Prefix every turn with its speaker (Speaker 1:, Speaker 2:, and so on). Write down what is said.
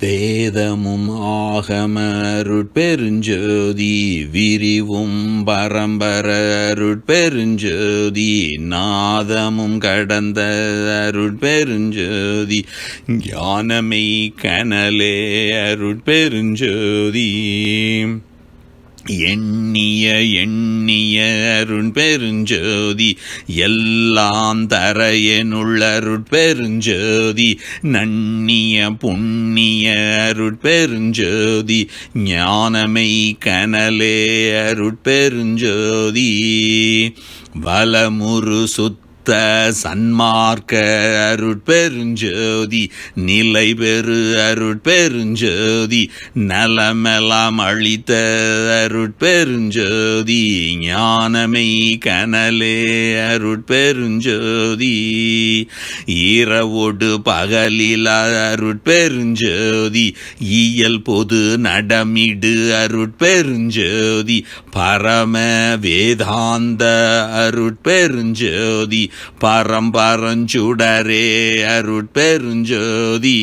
Speaker 1: வேதமும் ஆகமருட்பெருஞ்சோதி விரிவும் பரம்பர அருட்பெருஞ்சோதி நாதமும் கடந்த அருட்பெருஞ்சோதி ஞானமை கனலே அருட்பெருஞ்சோதி. எண்ணிய எண்ணிய அருண் பெருஞ்சோதி எல்லாம் தரையனுள்ள அருட்பெருஞ்சோதி நண்ணிய புண்ணிய அருட்பெருஞ்சோதி ஞானமை கனலே அருட்பெருஞ்சோதி வலமுரு சுத்த சன்மார்க்க அருட்பெருஞ்சோதி நிலை பெரு அருட்பெருஞ்சோதி நலமெல்லாம் அழித்த அருட்பெருஞ்சோதி ஞானமை கனலே அருட்பெருஞ்சோதி இரவோடு பகலில் அருட்பெருஞ்சோதி இயல் பொது நடமிடு அருட்பெருஞ்சோதி பரம வேதாந்த அருட்பெருஞ்சோதி பரம்பரஞ்சுடரே அருட்பெருஞ்சோதி.